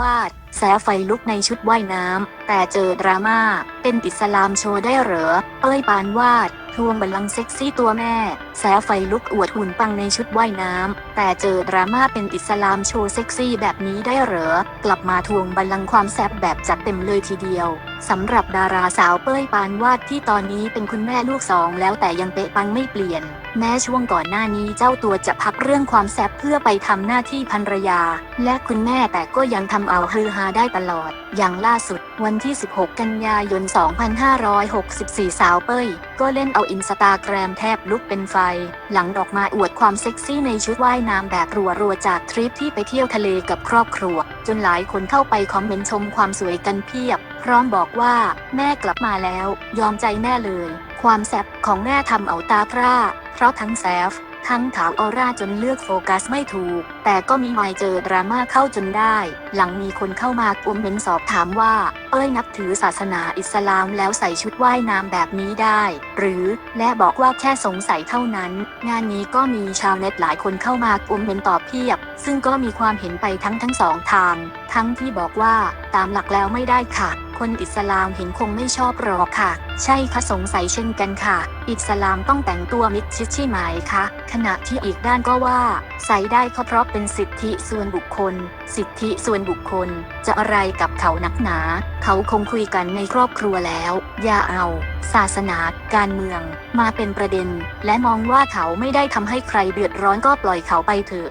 วาดแสไฟลุกในชุดว่ายน้ำ แต่เจอดราม่า เป็นอิสลามโชว์ได้เหรอ เอ้ยปานวาด ทวงบัลลังก์เซ็กซี่ตัวแม่ แสไฟลุกอวดหุ่นปังในชุดว่ายน้ำ แต่เจอดราม่าเป็นอิสลามโชว์เซ็กซี่แบบนี้ได้เหรอ กลับมาทวงบัลลังก์ความแซ่บแบบจัดเต็มเลยทีเดียว สำหรับดาราสาวเป้ยปานวาดที่ตอนนี้เป็นคุณแม่ลูกสองแล้วแต่ยังเป๊ะปังไม่เปลี่ยน แม้ช่วงก่อนหน้านี้เจ้าตัวจะพักเรื่องความแซ่บเพื่อไปทำหน้าที่ภรรยา และคุณแม่แต่ก็ยังทำเอาฮือฮาได้ตลอด อย่างล่าสุด วันที่ 16 กันยายน 2564 สาวเป้ย ก็เล่นเอาอินสตาแกรมแทบลุกเป็นไฟ หลังออกมาอวดความเซ็กซี่ในชุดว่ายน้ำแบบรัวๆจากทริปที่ไปเที่ยวทะเลกับครอบครัว จนหลายคนเข้าไปคอมเมนต์ชมความสวยกันเพียบ พร้อมบอกว่าแม่กลับมาแล้ว ยอมใจแม่เลย ความแซ่บของแม่ทำเอาตาพร่าเพราะทั้งแซฟ ทั้งถาวออร่าจนเลือกโฟกัสไม่ถูก แต่ก็มีไม่เจอดราม่าเข้าจนได้ หลังมีคนเข้ามาคอมเมนต์สอบถามว่า เอ้ยนับถือศาสนาอิสลามแล้วใส่ชุดว่ายน้ำแบบนี้ได้ หรือและบอกว่าแค่สงสัยเท่านั้น งานนี้ก็มีชาวเน็ตหลายคนเข้ามาคอมเมนต์ตอบเพียบ ซึ่งก็มีความเห็นไปทั้งทั้งสองทาง ทั้งที่บอกว่าตามหลักแล้วไม่ได้ค่ะ คนอิสลามเห็นคงไม่ชอบหรอกค่ะ ใช่ค่ะสงสัยเช่นกันค่ะ อิสลามต้องแต่งตัวมิดชิดใช่ไหมคะ ขณะที่อีกด้านก็ว่า ใส่ได้ก็เพราะเป็นสิทธิส่วนบุคคล สิทธิส่วนบุคคล จะอะไรกับเขานักหนา เขาคงคุยกันในครอบครัวแล้ว อย่าเอา ศาสนา การเมือง มาเป็นประเด็น และมองว่าเขาไม่ได้ทำให้ใครเดือดร้อนก็ปล่อยเขาไปเถอะ